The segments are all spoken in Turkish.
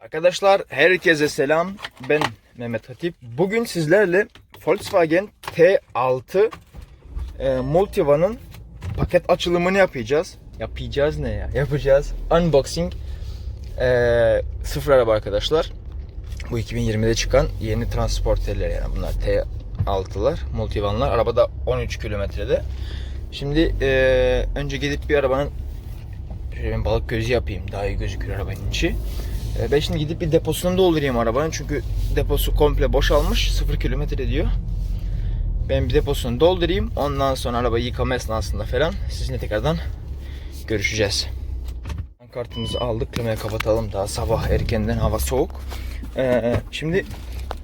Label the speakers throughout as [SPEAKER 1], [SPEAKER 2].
[SPEAKER 1] Arkadaşlar herkese selam. Ben Mehmet Hatip. Bugün sizlerle Volkswagen T6 e, Multivan'ın paket açılımını yapacağız. Yapacağız ne ya? Yapacağız. Unboxing. E, sıfır araba arkadaşlar. Bu 2020'de çıkan yeni transporterler yani bunlar T6'lar, Multivan'lar. Arabada 13 kilometrede. Şimdi e, önce gidip bir arabanın Şöyle ben balık gözü yapayım. Daha iyi gözükür arabanın içi. Ee, Ben şimdi gidip bir deposunu doldurayım arabanın. Çünkü deposu komple boşalmış. 0 kilometre diyor. Ben bir deposunu doldurayım. Ondan sonra arabayı yıkama esnasında falan sizinle tekrardan görüşeceğiz. Kartımızı aldık. Klimayı kapatalım. Daha sabah erkenden hava soğuk. Ee, şimdi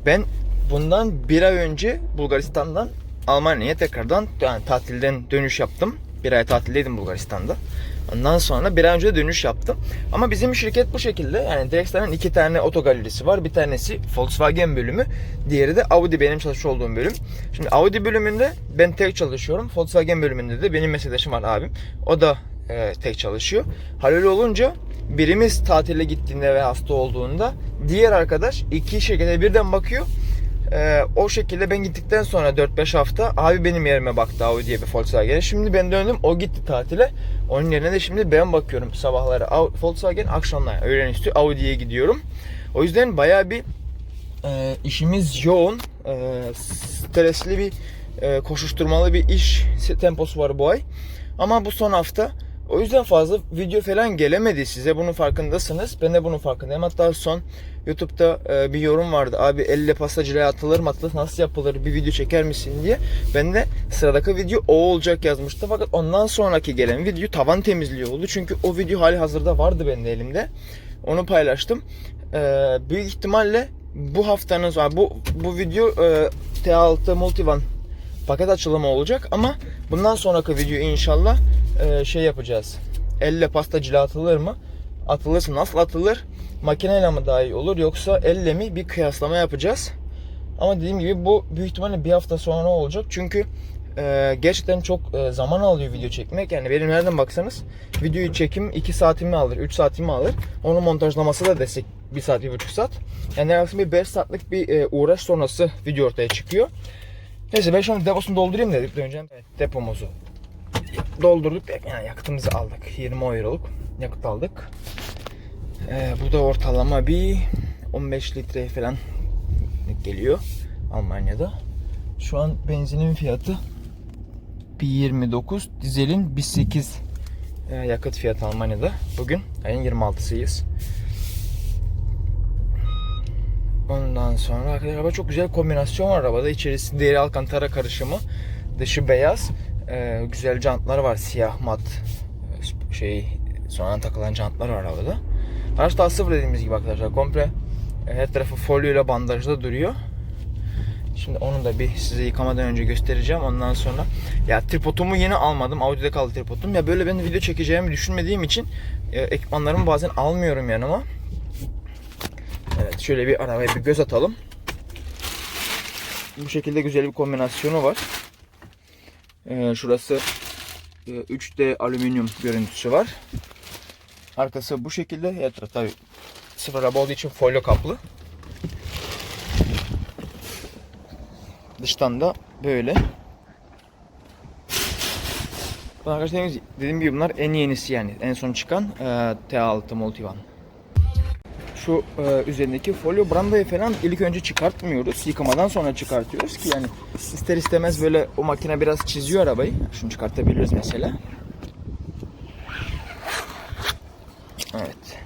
[SPEAKER 1] ben bundan bir ay önce Bulgaristan'dan Almanya'ya tekrardan yani tatilden dönüş yaptım. Bir ay tatildeydim Bulgaristan'da. Ondan sonra bir ay önce de dönüş yaptım. Ama bizim şirket bu şekilde. Yani Dexter'ın iki tane otogalerisi var. Bir tanesi Volkswagen bölümü. Diğeri de Audi benim çalışmış olduğum bölüm. Şimdi Audi bölümünde ben tek çalışıyorum. Volkswagen bölümünde de benim meslektaşım var abim. O da e, tek çalışıyor. Hal öyle olunca birimiz tatile gittiğinde ve hasta olduğunda diğer arkadaş iki şirkete birden bakıyor. Ee, o şekilde ben gittikten sonra 4-5 hafta abi benim yerime baktı Audi'ye bir Volkswagen'e. Şimdi ben döndüm o gitti tatile. Onun yerine de şimdi ben bakıyorum sabahları Volkswagen akşamlar öğlen üstü Audi'ye gidiyorum. O yüzden baya bir e, işimiz yoğun. E, stresli bir e, koşuşturmalı bir iş temposu var bu ay. Ama bu son hafta o yüzden fazla video falan gelemedi size. Bunun farkındasınız. Ben de bunun farkındayım. Hatta son YouTube'da e, bir yorum vardı. Abi elle pastacılığa atılır mı atılır nasıl yapılır bir video çeker misin diye. Ben de sıradaki video o olacak yazmıştım. Fakat ondan sonraki gelen video tavan temizliği oldu. Çünkü o video hali hazırda vardı benim de elimde. Onu paylaştım. E, büyük ihtimalle bu haftanın bu bu video e, T6 Multivan paket açılımı olacak ama bundan sonraki video inşallah e, şey yapacağız. Elle pastacılığa atılır mı? Atılırsa nasıl atılır? Makineyle mi daha iyi olur yoksa elle mi? Bir kıyaslama yapacağız. Ama dediğim gibi bu büyük ihtimalle bir hafta sonra olacak. Çünkü e, gerçekten çok e, zaman alıyor video çekmek. Yani benim nereden baksanız videoyu çekim 2 saatimi alır, 3 saatimi alır. Onun montajlaması da desek 1 saat, 1,5 saat. Yani neredeyse bir 5 saatlik bir e, uğraş sonrası video ortaya çıkıyor. Neyse ben şimdi deposunu doldurayım dedik önce. Evet, depomuzu doldurduk. Yani yakıtımızı aldık. 20 euroluk yakıt aldık. Ee, bu da ortalama bir 15 litre falan geliyor Almanya'da. Şu an benzinin fiyatı 1.29, dizelin 1.8 e, yakıt fiyatı Almanya'da. Bugün ayın 26'sıyız. Ondan sonra arkadaşlar araba çok güzel kombinasyon var arabada. İçerisi deri alkantara karışımı. Dışı beyaz. Ee, güzel jantlar var. Siyah mat e, şey sonradan takılan jantlar var arabada. Araç daha sıfır dediğimiz gibi arkadaşlar. Komple e, her tarafı folyo ile bandajda duruyor. Şimdi onu da bir size yıkamadan önce göstereceğim. Ondan sonra ya tripodumu yeni almadım. Audi'de kaldı tripodum. Ya böyle ben de video çekeceğimi düşünmediğim için e, ekipmanlarımı bazen almıyorum yanıma. Evet şöyle bir arabaya bir göz atalım. Bu şekilde güzel bir kombinasyonu var. Ee, şurası e, 3D alüminyum görüntüsü var. Arkası bu şekilde. Her taraf tabi sıfır araba olduğu için folyo kaplı. Dıştan da böyle. Arkadaşlar dediğim gibi bunlar en yenisi yani. En son çıkan e, T6 Multivan şu e, üzerindeki folyo brandayı falan ilk önce çıkartmıyoruz. Yıkamadan sonra çıkartıyoruz ki yani ister istemez böyle o makine biraz çiziyor arabayı. Şunu çıkartabiliriz mesela. Evet.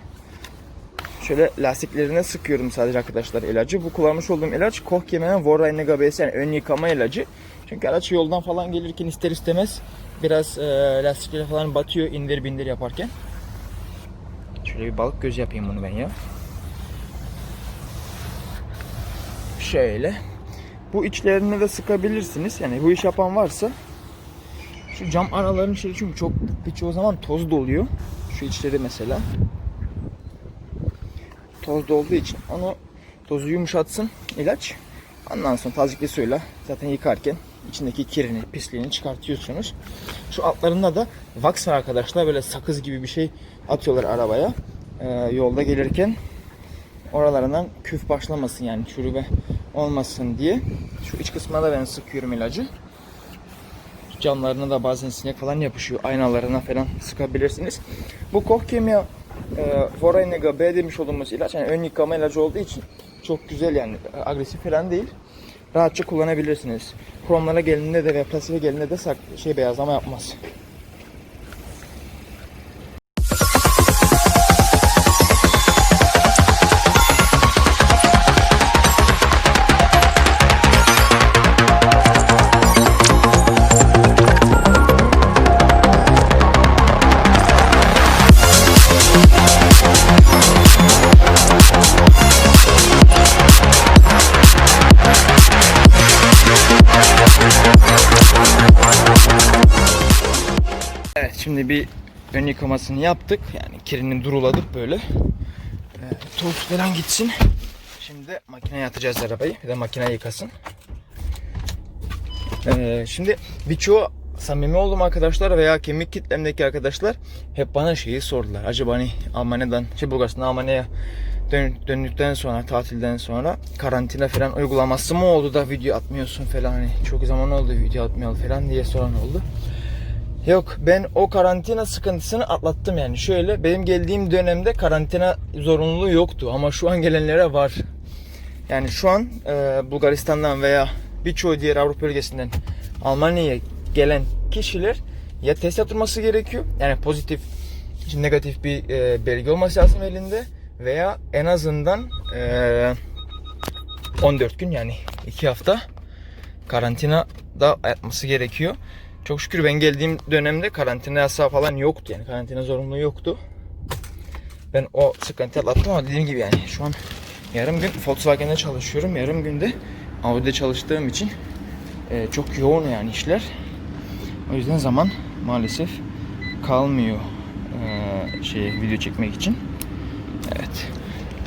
[SPEAKER 1] Şöyle lastiklerine sıkıyorum sadece arkadaşlar ilacı. Bu kullanmış olduğum ilaç Kohkemen Vorayne GBS yani ön yıkama ilacı. Çünkü araç yoldan falan gelirken ister istemez biraz e, lastikleri falan batıyor indir bindir yaparken. Şöyle bir balık gözü yapayım bunu ben ya. Şöyle. Bu içlerine de sıkabilirsiniz. Yani bu iş yapan varsa şu cam araların içeri çünkü çok birçoğu zaman toz doluyor. Şu içleri mesela. Toz olduğu için onu tozu yumuşatsın ilaç. Ondan sonra tazikli suyla zaten yıkarken içindeki kirini, pisliğini çıkartıyorsunuz. Şu altlarında da wax var arkadaşlar. Böyle sakız gibi bir şey atıyorlar arabaya. Ee, yolda gelirken oralarından küf başlamasın yani çürüme olmasın diye. Şu iç kısmına da ben sıkıyorum ilacı. Camlarına da bazen sinek falan yapışıyor. Aynalarına falan sıkabilirsiniz. Bu Koch Kimya e, B demiş olduğumuz ilaç yani ön yıkama ilacı olduğu için çok güzel yani agresif falan değil. Rahatça kullanabilirsiniz. Kromlara geldiğinde de ve plastiğe geldiğinde de sak şey beyazlama yapmaz. Şimdi bir ön yıkamasını yaptık. Yani kirini duruladık böyle. Ee, toz falan gitsin. Şimdi makineye atacağız arabayı. Bir de makine yıkasın. Ee, şimdi birçoğu samimi olduğum arkadaşlar veya kemik kitlemdeki arkadaşlar hep bana şeyi sordular. Acaba hani Almanya'dan, şey Bulgaristan'dan Almanya'ya dön, döndükten sonra, tatilden sonra karantina falan uygulaması mı oldu da video atmıyorsun falan hani çok zaman oldu video atmayalı falan diye soran oldu. Yok ben o karantina sıkıntısını atlattım yani. Şöyle benim geldiğim dönemde karantina zorunluluğu yoktu ama şu an gelenlere var. Yani şu an e, Bulgaristan'dan veya birçoğu diğer Avrupa bölgesinden Almanya'ya gelen kişiler ya test yaptırması gerekiyor. Yani pozitif, şimdi negatif bir e, belge olması lazım elinde veya en azından e, 14 gün yani 2 hafta karantinada yatması gerekiyor. Çok şükür ben geldiğim dönemde karantina yasağı falan yoktu yani karantina zorunluluğu yoktu. Ben o sıkıntıyı atlattım ama dediğim gibi yani şu an yarım gün Volkswagen'de çalışıyorum. Yarım günde Audi'de çalıştığım için e, çok yoğun yani işler. O yüzden zaman maalesef kalmıyor e, şey video çekmek için. Evet.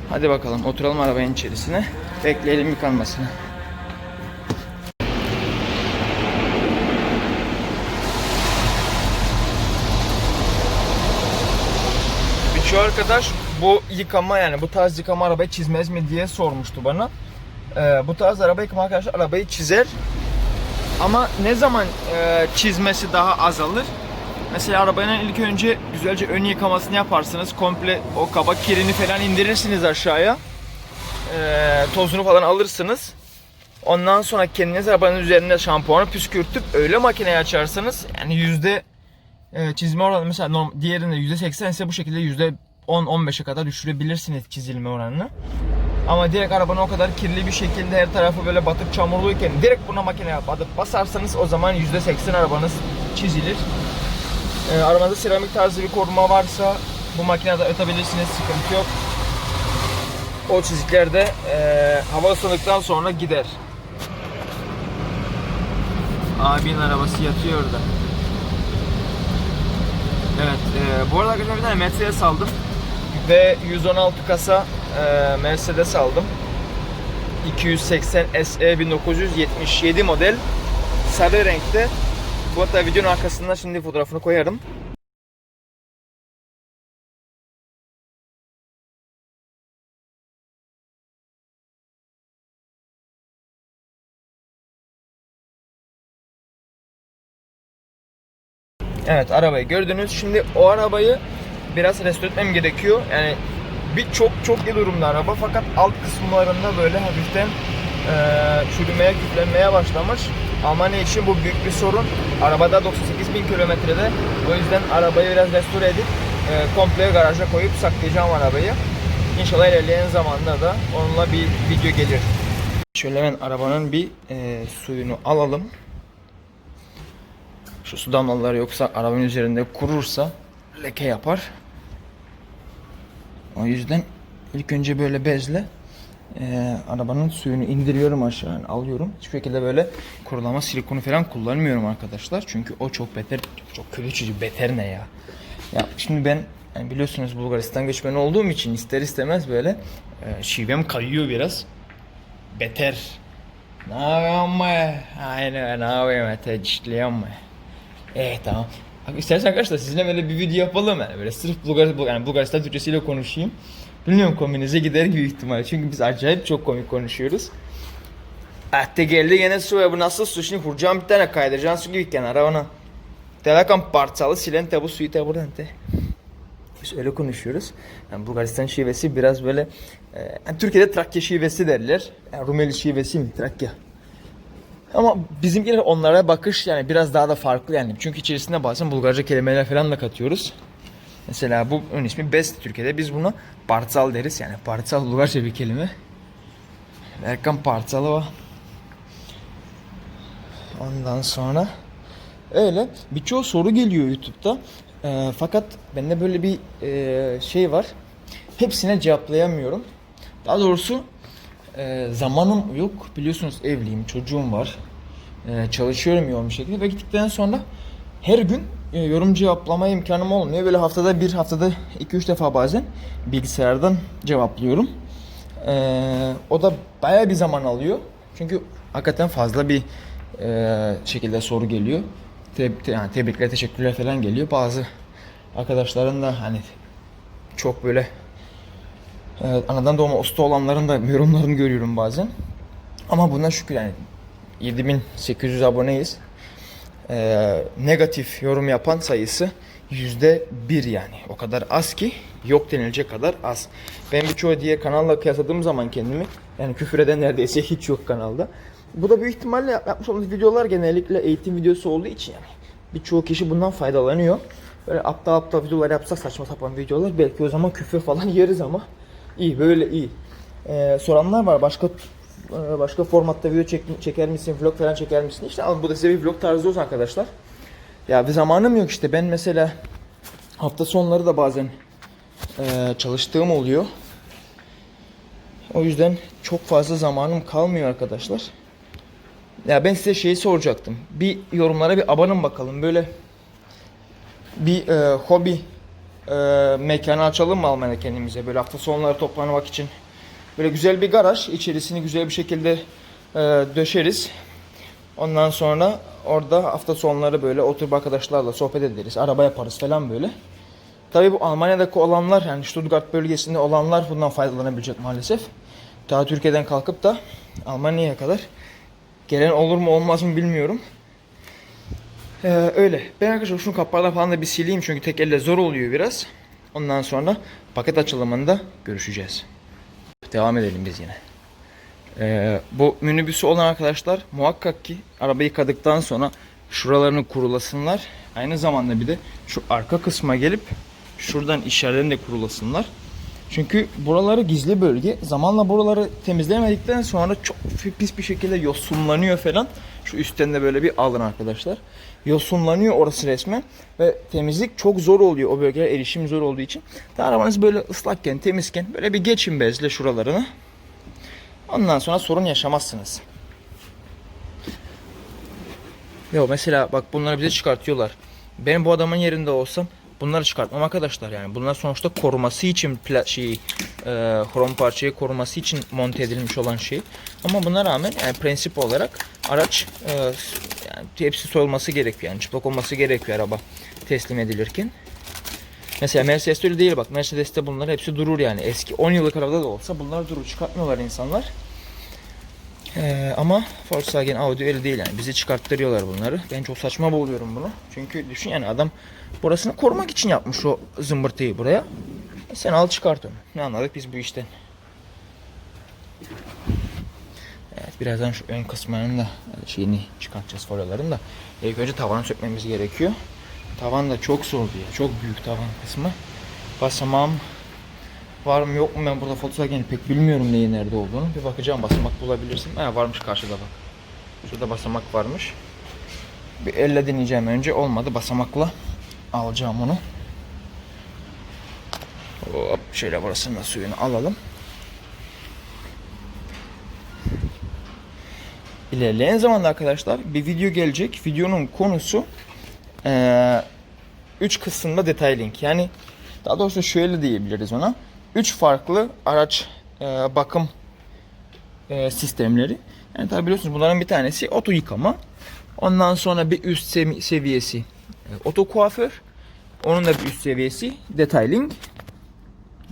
[SPEAKER 1] Hadi bakalım oturalım arabanın içerisine. Bekleyelim yıkanmasını. Birçok arkadaş bu yıkama yani bu tarz yıkama arabayı çizmez mi diye sormuştu bana. Ee, bu tarz araba yıkama arkadaşlar arabayı çizer. Ama ne zaman e, çizmesi daha azalır? Mesela arabanın ilk önce güzelce ön yıkamasını yaparsınız. Komple o kaba kirini falan indirirsiniz aşağıya. Ee, tozunu falan alırsınız. Ondan sonra kendiniz arabanın üzerinde şampuanı püskürtüp öyle makineyi açarsanız yani yüzde e, çizme oranı mesela norm, diğerinde yüzde seksen ise bu şekilde yüzde 10-15'e kadar düşürebilirsiniz çizilme oranını. Ama direkt arabanı o kadar kirli bir şekilde her tarafı böyle batık çamurluyken direkt buna makineye batıp basarsanız o zaman yüzde seksen arabanız çizilir. E, arabanızda seramik tarzı bir koruma varsa bu makinede ötebilirsiniz sıkıntı yok. O çizikler de e, hava ısındıktan sonra gider. Abinin arabası yatıyor orada. Evet, e, bu arada arkadaşlar bir tane Mercedes aldım. Ve 116 kasa e, Mercedes aldım. 280 SE 1977 model. Sarı renkte. Bu hatta videonun arkasında şimdi fotoğrafını koyarım. Evet arabayı gördünüz. Şimdi o arabayı biraz restore etmem gerekiyor. Yani bir çok çok iyi durumda araba fakat alt kısımlarında böyle hafiften e, çürümeye, küflenmeye başlamış. Almanya için bu büyük bir sorun. Arabada 98 bin kilometrede. O yüzden arabayı biraz restore edip e, komple garaja koyup saklayacağım arabayı. İnşallah ilerleyen zamanda da onunla bir video gelir. Şöyle ben arabanın bir e, suyunu alalım. Şu su damlaları yoksa arabanın üzerinde kurursa leke yapar. O yüzden ilk önce böyle bezle e, arabanın suyunu indiriyorum aşağı yani alıyorum. Hiçbir şekilde böyle kurulama silikonu falan kullanmıyorum arkadaşlar. Çünkü o çok beter, çok kötü beter ne ya. Ya şimdi ben yani biliyorsunuz Bulgaristan göçmeni olduğum için ister istemez böyle e, şivem kayıyor biraz. Beter. Ne yapıyorsun be? Aynen ne yapayım Mete işliyorum be. Eh tamam. İstersen arkadaşlar sizinle böyle bir video yapalım yani böyle sırf Bulgar, Bul- yani Bulgaristan Türkçesiyle konuşayım. Bilmiyorum kominize gider büyük ihtimalle çünkü biz acayip çok komik konuşuyoruz. Ahte geldi yine su bu nasıl su şimdi vuracağım bir tane kaydıracaksın su gibi kenara ona. Telakam parçalı silen te bu suyu buradan te. Biz öyle konuşuyoruz. Yani Bulgaristan şivesi biraz böyle e, yani Türkiye'de Trakya şivesi derler. Yani Rumeli şivesi mi Trakya? Ama bizimkiler onlara bakış yani biraz daha da farklı yani. Çünkü içerisinde bazen Bulgarca kelimeler falan da katıyoruz. Mesela bu ön ismi Best Türkiye'de biz buna parçal deriz yani. Parçal Bulgarca bir kelime. Erkan parçalı var. Ondan sonra öyle birçoğu soru geliyor YouTube'da. Ee, fakat bende böyle bir e, şey var. Hepsine cevaplayamıyorum. Daha doğrusu e, zamanım yok. Biliyorsunuz evliyim, çocuğum var. E, çalışıyorum yoğun bir şekilde ve gittikten sonra her gün e, yorum cevaplama imkanım olmuyor. Böyle haftada bir, haftada 2-3 defa bazen bilgisayardan cevaplıyorum. E, o da bayağı bir zaman alıyor. Çünkü hakikaten fazla bir e, şekilde soru geliyor. Te, te- yani tebrikler, teşekkürler falan geliyor. Bazı arkadaşların da hani çok böyle e, anadan doğma usta olanların da yorumlarını görüyorum bazen. Ama buna şükür yani 7800 aboneyiz. E, negatif yorum yapan sayısı yüzde bir yani. O kadar az ki yok denilecek kadar az. Ben birçoğu diğer kanalla kıyasladığım zaman kendimi yani küfür eden neredeyse hiç yok kanalda. Bu da büyük ihtimalle yap- yapmış olduğumuz videolar genellikle eğitim videosu olduğu için yani birçoğu kişi bundan faydalanıyor. Böyle aptal aptal videolar yapsak saçma sapan videolar belki o zaman küfür falan yeriz ama iyi böyle iyi. Ee, soranlar var başka e, başka formatta video çek, çeker misin, vlog falan çeker misin? İşte bu da size bir vlog tarzı olsun arkadaşlar. Ya bir zamanım yok işte ben mesela hafta sonları da bazen e, çalıştığım oluyor. O yüzden çok fazla zamanım kalmıyor arkadaşlar. Ya ben size şeyi soracaktım. Bir yorumlara bir abanın bakalım. Böyle bir e, hobi e, mekanı açalım mı Almanya'da kendimize? Böyle hafta sonları toplamak için. Böyle güzel bir garaj. içerisini güzel bir şekilde e, döşeriz. Ondan sonra orada hafta sonları böyle oturup arkadaşlarla sohbet ederiz. Araba yaparız falan böyle. Tabii bu Almanya'daki olanlar yani Stuttgart bölgesinde olanlar bundan faydalanabilecek maalesef. Daha Türkiye'den kalkıp da Almanya'ya kadar gelen olur mu olmaz mı bilmiyorum. Ee, öyle. Ben arkadaşlar şunu kapakları falan da bir sileyim çünkü tek elle zor oluyor biraz. Ondan sonra paket açılımında görüşeceğiz. Devam edelim biz yine. Ee, bu minibüsü olan arkadaşlar muhakkak ki arabayı yıkadıktan sonra şuralarını kurulasınlar. Aynı zamanda bir de şu arka kısma gelip şuradan işaretlerini de kurulasınlar. Çünkü buraları gizli bölge. Zamanla buraları temizlemedikten sonra çok pis bir şekilde yosunlanıyor falan. Şu üstten de böyle bir alın arkadaşlar. Yosunlanıyor orası resmen. Ve temizlik çok zor oluyor. O bölgeye erişim zor olduğu için. Da arabanız böyle ıslakken, temizken böyle bir geçin bezle şuralarını. Ondan sonra sorun yaşamazsınız. Yo mesela bak bunları bize çıkartıyorlar. Ben bu adamın yerinde olsam bunları çıkartmam arkadaşlar yani. Bunlar sonuçta koruması için şey, e, krom parçayı koruması için monte edilmiş olan şey. Ama buna rağmen yani prensip olarak araç e, yani hepsi soyulması gerekiyor. Yani çıplak olması gerekiyor araba teslim edilirken. Mesela Mercedes'te öyle değil bak. Mercedes'te bunlar hepsi durur yani. Eski 10 yıllık arabada da olsa bunlar durur. Çıkartmıyorlar insanlar. Ee, ama Volkswagen Audi öyle değil yani. Bizi çıkarttırıyorlar bunları. Ben çok saçma buluyorum bunu. Çünkü düşün yani adam burasını korumak için yapmış o zımbırtıyı buraya. E sen al çıkart onu. Ne anladık biz bu işten. Evet birazdan şu ön kısmının da şeyini çıkartacağız folyoların da. İlk önce tavanı sökmemiz gerekiyor. Tavan da çok zor diye. Çok büyük tavan kısmı. Basamağım var mı yok mu ben burada Volkswagen'i pek bilmiyorum neyin nerede olduğunu. Bir bakacağım basamak bulabilirsin. Ha varmış karşıda bak. Şurada basamak varmış. Bir elle deneyeceğim önce. Olmadı basamakla alacağım onu. Hop şöyle burasının suyunu alalım. İlerleyen zamanda arkadaşlar bir video gelecek. Videonun konusu 3 kısımda detayling. Yani Daha doğrusu şöyle diyebiliriz ona. Üç farklı araç e, bakım e, sistemleri. Yani tabi biliyorsunuz bunların bir tanesi oto yıkama. Ondan sonra bir üst sevi- seviyesi oto kuaför. Onun da bir üst seviyesi detailing.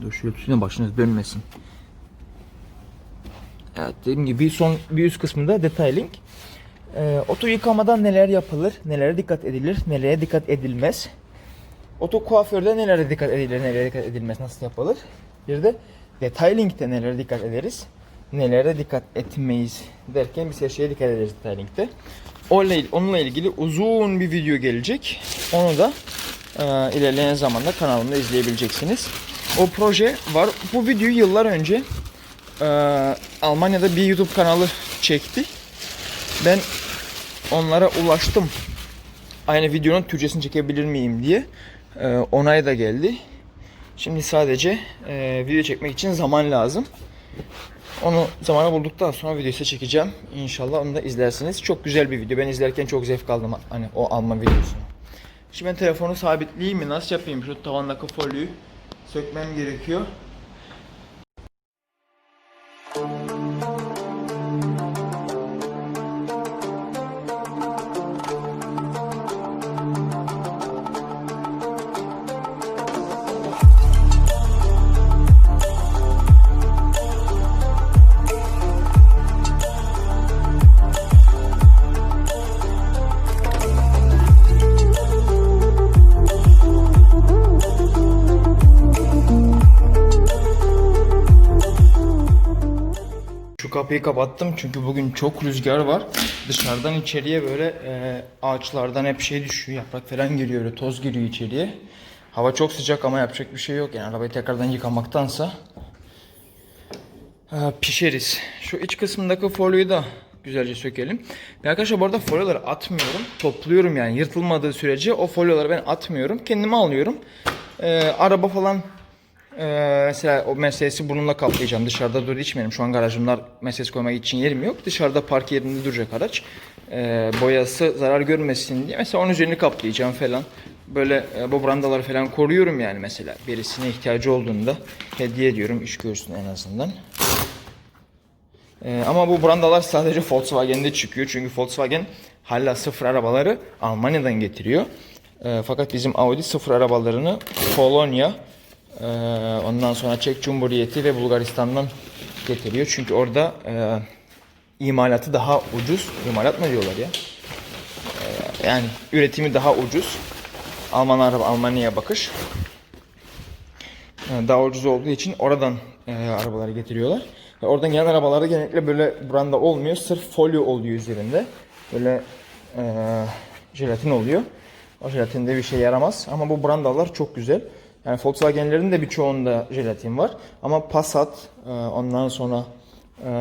[SPEAKER 1] Dur şöyle tutun başınız dönmesin. Evet dediğim gibi bir son bir üst kısmında detailing. Ee, oto yıkamadan neler yapılır, nelere dikkat edilir, nelere dikkat edilmez. Oto kuaförde nelere dikkat edilir, nelere dikkat edilmez, nasıl yapılır. Bir de detailing'de nelere dikkat ederiz, nelere dikkat etmeyiz derken biz her şeye dikkat ederiz detailing'de. Onunla, ilgili uzun bir video gelecek. Onu da e, ilerleyen zamanda kanalımda izleyebileceksiniz. O proje var. Bu videoyu yıllar önce e, Almanya'da bir YouTube kanalı çekti. Ben onlara ulaştım. Aynı videonun Türkçesini çekebilir miyim diye. E, onay da geldi. Şimdi sadece e, video çekmek için zaman lazım. Onu zamanı bulduktan sonra videoyu size çekeceğim. İnşallah onu da izlersiniz. Çok güzel bir video. Ben izlerken çok zevk aldım hani o alma videosunu. Şimdi ben telefonu sabitleyeyim mi? Nasıl yapayım? Şu tavandaki folyoyu sökmem gerekiyor. Kapıyı kapattım çünkü bugün çok rüzgar var. Dışarıdan içeriye böyle e, ağaçlardan hep şey düşüyor. Yaprak falan giriyor, öyle toz giriyor içeriye. Hava çok sıcak ama yapacak bir şey yok. Yani arabayı tekrardan yıkamaktansa e, pişeriz. Şu iç kısmındaki folyoyu da güzelce sökelim. Ben arkadaşlar bu arada folyoları atmıyorum. Topluyorum yani yırtılmadığı sürece o folyoları ben atmıyorum. Kendime alıyorum. E, araba falan ee, mesela o Mercedes'i bununla kaplayacağım. Dışarıda dur içmeyelim. Şu an garajımlar Mercedes koymak için yerim yok. Dışarıda park yerinde duracak araç. Ee, boyası zarar görmesin diye. Mesela onun üzerini kaplayacağım falan. Böyle e, bu brandaları falan koruyorum yani mesela. Birisine ihtiyacı olduğunda hediye ediyorum. iş görsün en azından. Ee, ama bu brandalar sadece Volkswagen'de çıkıyor. Çünkü Volkswagen hala sıfır arabaları Almanya'dan getiriyor. Ee, fakat bizim Audi sıfır arabalarını Polonya, ee, ondan sonra Çek Cumhuriyeti ve Bulgaristan'dan getiriyor. Çünkü orada e, imalatı daha ucuz. İmalat mı diyorlar ya? Ee, yani üretimi daha ucuz. Alman araba Almanya'ya bakış. Ee, daha ucuz olduğu için oradan e, arabaları getiriyorlar. Ve oradan gelen arabalarda genellikle böyle branda olmuyor. Sırf folyo oluyor üzerinde. Böyle e, jelatin oluyor. O jelatin de bir şey yaramaz. Ama bu brandalar çok güzel. Yani Volkswagen'lerin de birçoğunda jelatin var. Ama Passat, e, ondan sonra e,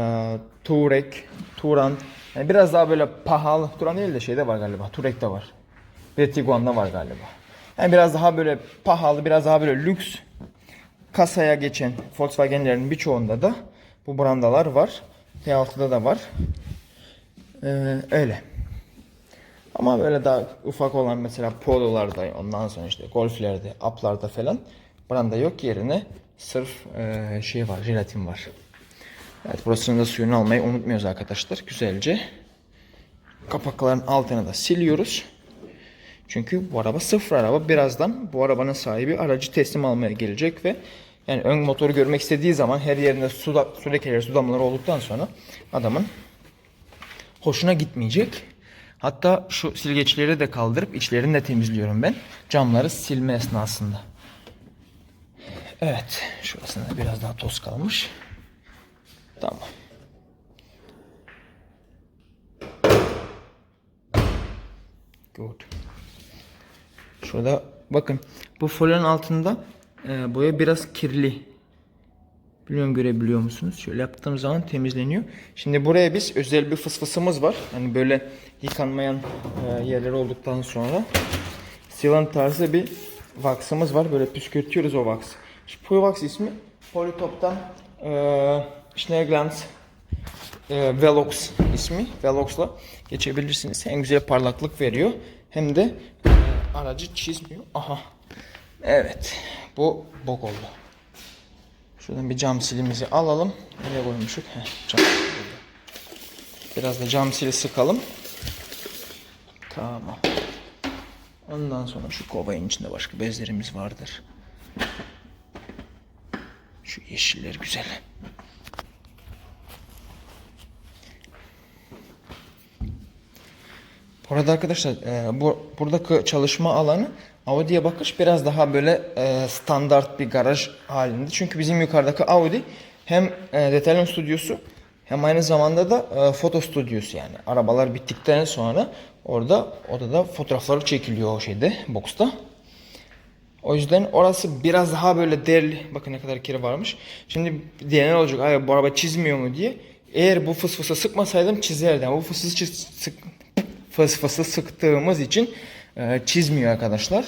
[SPEAKER 1] Touareg, Touran, yani biraz daha böyle pahalı. Touran değil de şeyde var galiba. Touareg de var. Bir de Tiguan'da var galiba. Yani biraz daha böyle pahalı, biraz daha böyle lüks kasaya geçen Volkswagen'lerin birçoğunda da bu brandalar var. T6'da da var. Ee, öyle. Ama böyle daha ufak olan mesela pololarda ondan sonra işte golflerde, uplarda falan branda yok yerine sırf e, şey var, jelatin var. Evet burasının da suyunu almayı unutmuyoruz arkadaşlar. Güzelce kapakların altını da siliyoruz. Çünkü bu araba sıfır araba. Birazdan bu arabanın sahibi aracı teslim almaya gelecek ve yani ön motoru görmek istediği zaman her yerinde su, da, su lekeleri, su damlaları olduktan sonra adamın hoşuna gitmeyecek. Hatta şu silgeçleri de kaldırıp içlerini de temizliyorum ben. Camları silme esnasında. Evet. Şurasında biraz daha toz kalmış. Tamam. Good. Şurada bakın bu folyonun altında e, boya biraz kirli. Bilmiyorum görebiliyor musunuz? Şöyle yaptığım zaman temizleniyor. Şimdi buraya biz özel bir fısfısımız var. Hani böyle yıkanmayan e, yerleri olduktan sonra silan tarzı bir vaksımız var. Böyle püskürtüyoruz o vaks. Şu bu vaks ismi Polytop'tan e, Schneeglanz e, Velox ismi. Velox'la geçebilirsiniz. Hem güzel parlaklık veriyor hem de e, aracı çizmiyor. Aha. Evet. Bu bok oldu. Şuradan bir cam silimizi alalım. Nereye burada. Biraz da cam sili sıkalım. Tamam. Ondan sonra şu kovanın içinde başka bezlerimiz vardır. Şu yeşiller güzel. Bu arada arkadaşlar e, bu buradaki çalışma alanı Audi'ye bakış biraz daha böyle e, standart bir garaj halinde. Çünkü bizim yukarıdaki Audi hem e, detaylı stüdyosu hem aynı zamanda da e, foto stüdyosu yani. Arabalar bittikten sonra orada odada fotoğrafları çekiliyor o şeyde, boxta. O yüzden orası biraz daha böyle değerli. Bakın ne kadar kiri varmış. Şimdi diyenler olacak. Ay bu araba çizmiyor mu diye. Eğer bu fıs fısı sıkmasaydım çizerdim. Bu fısı çiz- sık, fıs fısı sıktığımız için e, çizmiyor arkadaşlar.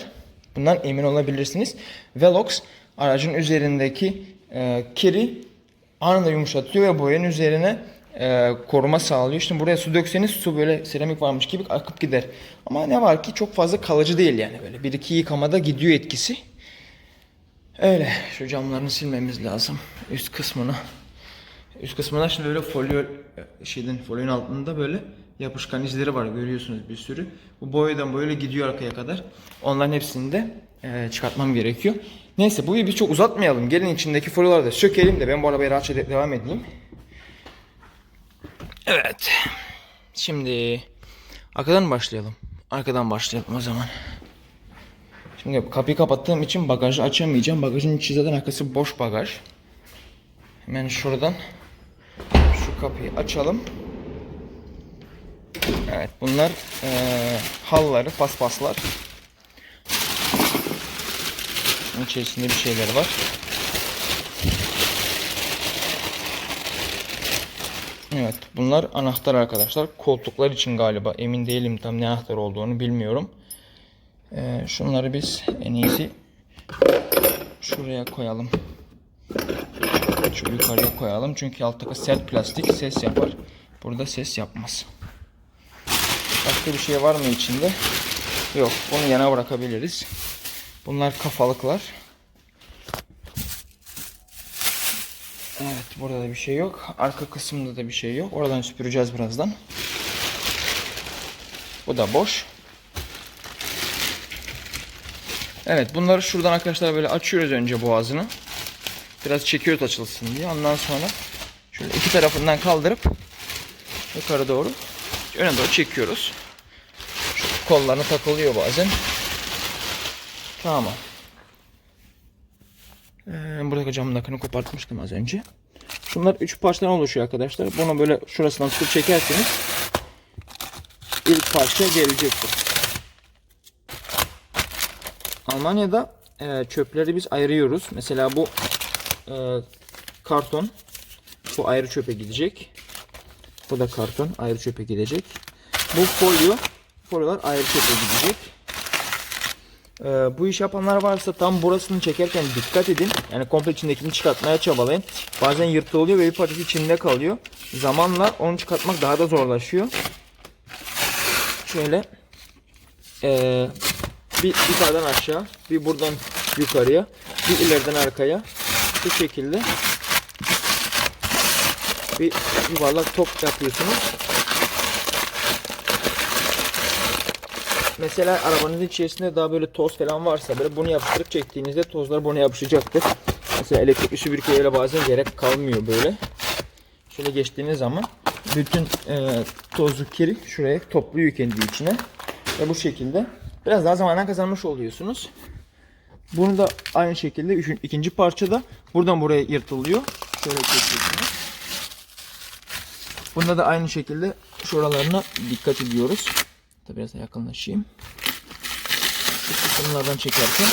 [SPEAKER 1] Bundan emin olabilirsiniz. Velox aracın üzerindeki e, kiri anında yumuşatıyor ve boyanın üzerine e, koruma sağlıyor. İşte buraya su dökseniz su böyle seramik varmış gibi akıp gider. Ama ne var ki çok fazla kalıcı değil yani böyle bir iki yıkamada gidiyor etkisi. Öyle şu camlarını silmemiz lazım üst kısmını. Üst kısmına şimdi böyle folyo e, şeyden folyonun altında böyle yapışkan izleri var görüyorsunuz bir sürü. Bu boyadan böyle gidiyor arkaya kadar. Onların hepsini de e, çıkartmam gerekiyor. Neyse bu bir çok uzatmayalım. Gelin içindeki folyoları da sökelim de ben bu arabaya rahatça de- devam edeyim. Evet. Şimdi arkadan başlayalım? Arkadan başlayalım o zaman. Şimdi kapıyı kapattığım için bagajı açamayacağım. Bagajın içi zaten arkası boş bagaj. Hemen şuradan şu kapıyı açalım. Evet bunlar eee halları, paspaslar. Bunun içerisinde bir şeyler var. Evet bunlar anahtar arkadaşlar. Koltuklar için galiba emin değilim tam ne anahtar olduğunu bilmiyorum. Ee, şunları biz en iyisi şuraya koyalım. Şu yukarıya koyalım çünkü alttaki sert plastik ses yapar. Burada ses yapmaz. Başka bir şey var mı içinde? Yok. Bunu yana bırakabiliriz. Bunlar kafalıklar. Evet burada da bir şey yok. Arka kısımda da bir şey yok. Oradan süpüreceğiz birazdan. Bu da boş. Evet bunları şuradan arkadaşlar böyle açıyoruz önce boğazını. Biraz çekiyoruz açılsın diye. Ondan sonra şöyle iki tarafından kaldırıp yukarı doğru öne doğru çekiyoruz. Kollarına takılıyor bazen. Tamam. Ee, buradaki camın akını kopartmıştım az önce. Şunlar üç parçadan oluşuyor arkadaşlar. Bunu böyle şurasından tutup çekerseniz ilk parça gelecektir. Almanya'da e, çöpleri biz ayırıyoruz. Mesela bu e, karton bu ayrı çöpe gidecek. Bu da karton ayrı çöpe gidecek. Bu folyo folyolar ayrı çöpe gidecek. Ee, bu iş yapanlar varsa tam burasını çekerken dikkat edin. Yani komple içindekini çıkartmaya çabalayın. Bazen yırtılıyor ve bir parçası içinde kalıyor. Zamanla onu çıkartmak daha da zorlaşıyor. Şöyle ee, bir yukarıdan aşağı, bir buradan yukarıya, bir ileriden arkaya bu şekilde bir yuvarlak top yapıyorsunuz. Mesela arabanın içerisinde daha böyle toz falan varsa böyle bunu yapıştırıp çektiğinizde tozlar buna yapışacaktır. Mesela elektrikli süpürgeyle bazen gerek kalmıyor böyle. Şöyle geçtiğiniz zaman bütün e, tozu kiri şuraya topluyor kendi içine. Ve bu şekilde biraz daha zamandan kazanmış oluyorsunuz. Bunu da aynı şekilde üçün, ikinci parçada buradan buraya yırtılıyor. Şöyle çekiyorsunuz. Bunda da aynı şekilde şuralarına dikkat ediyoruz. Da biraz yakınlaşayım. Şu kısımlardan çekerken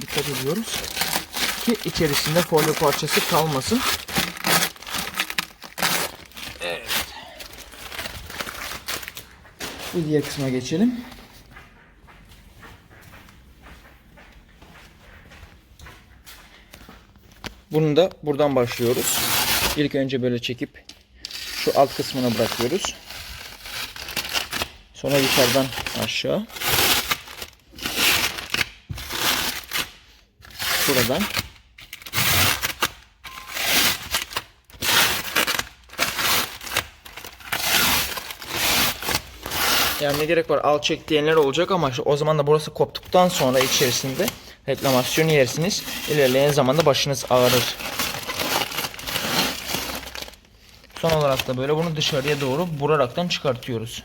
[SPEAKER 1] dikkat ediyoruz ki içerisinde folyo parçası kalmasın. Evet. Bu diğer kısma geçelim. Bunu da buradan başlıyoruz. İlk önce böyle çekip şu alt kısmına bırakıyoruz. Sonra yukarıdan aşağı. buradan. Yani ne gerek var al çek diyenler olacak ama işte o zaman da burası koptuktan sonra içerisinde reklamasyon yersiniz. İlerleyen zamanda başınız ağrır. Son olarak da böyle bunu dışarıya doğru vuraraktan çıkartıyoruz.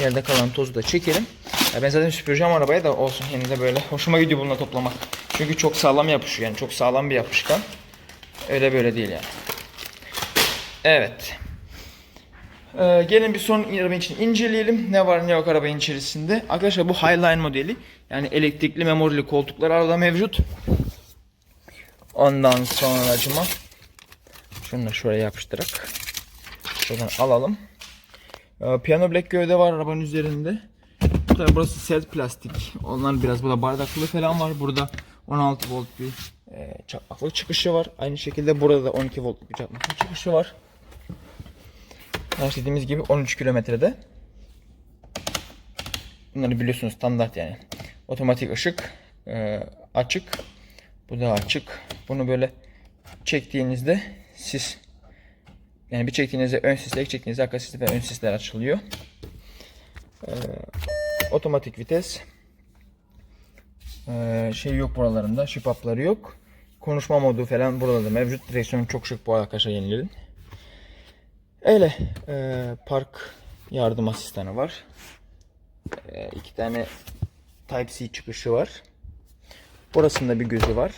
[SPEAKER 1] Yerde kalan tozu da çekelim. Ya ben zaten süpüreceğim arabaya da olsun yine de böyle. Hoşuma gidiyor bununla toplamak. Çünkü çok sağlam yapışıyor yani çok sağlam bir yapışkan. Öyle böyle değil yani. Evet. Ee, gelin bir son araba için inceleyelim. Ne var ne yok arabanın içerisinde. Arkadaşlar bu Highline modeli. Yani elektrikli memorili koltuklar arada mevcut. Ondan sonra acıma. Şunu da şuraya yapıştırarak. Şuradan alalım. Ee, Piano black gövde var arabanın üzerinde. Tabii burası sert plastik. Onlar biraz burada bardaklı falan var. Burada 16 volt bir e, çakmaklık çıkışı var. Aynı şekilde burada da 12 volt bir çakmaklık çıkışı var. Her dediğimiz gibi 13 kilometrede. Bunları biliyorsunuz standart yani. Otomatik ışık e, açık. Bu da açık. Bunu böyle çektiğinizde sis yani bir çektiğinizde ön sisler, iki çektiğinizde arka sisler ve ön sisler açılıyor. Ee, otomatik vites. Ee, şey yok buralarında. Şip up'ları yok. Konuşma modu falan burada da mevcut. Direksiyon çok şık bu arkadaşlar yenilerin. Öyle. Ee, park yardım asistanı var. Ee, iki tane Type-C çıkışı var. Burasında bir gözü var.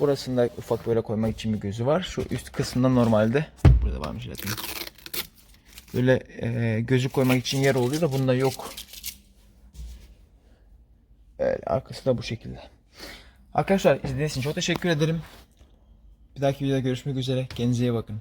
[SPEAKER 1] Burasında ufak böyle koymak için bir gözü var. Şu üst kısmında normalde burada varmış zaten. Böyle e, gözü koymak için yer oluyor da bunda yok. Evet, arkası da bu şekilde. Arkadaşlar izlediğiniz için çok teşekkür ederim. Bir dahaki videoda görüşmek üzere. Kendinize iyi bakın.